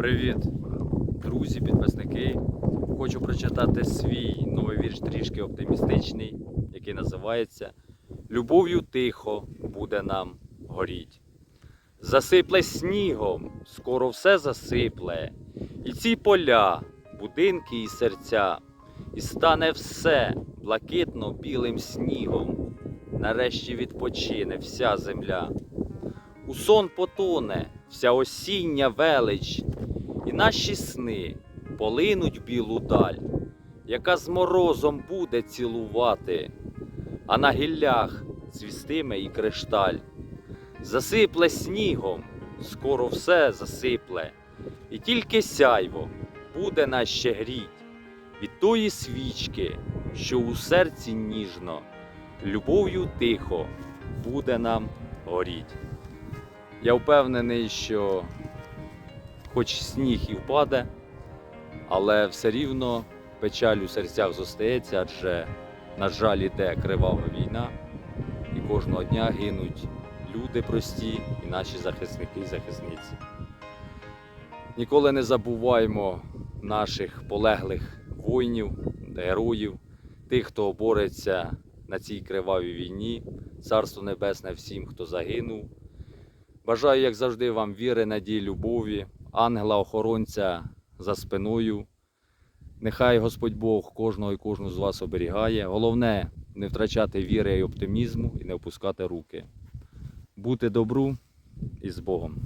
Привіт, друзі, підписники. Хочу прочитати свій новий вірш трішки оптимістичний, який називається Любов'ю тихо буде нам горіть. Засипле снігом, скоро все засипле, і ці поля, будинки і серця, і стане все блакитно білим снігом. Нарешті відпочине вся земля. У сон потоне вся осіння велич, наші сни полинуть білу даль, яка з морозом буде цілувати, а на гіллях цвістиме і кришталь. Засипле снігом, скоро все засипле, і тільки сяйво буде нас ще гріть від тої свічки, що у серці ніжно, любов'ю тихо буде нам горіть. Я впевнений, що хоч сніг і впаде, але все рівно печаль у серцях зостається, адже, на жаль, іде кривава війна, і кожного дня гинуть люди прості і наші захисники і захисниці. Ніколи не забуваймо наших полеглих воїнів, героїв, тих, хто бореться на цій кривавій війні. Царство Небесне всім, хто загинув. Бажаю, як завжди, вам віри, надії, любові, ангела-охоронця за спиною. Нехай Господь Бог кожного і кожну з вас оберігає. Головне не втрачати віри і оптимізму і не опускати руки. Бути добру і з Богом.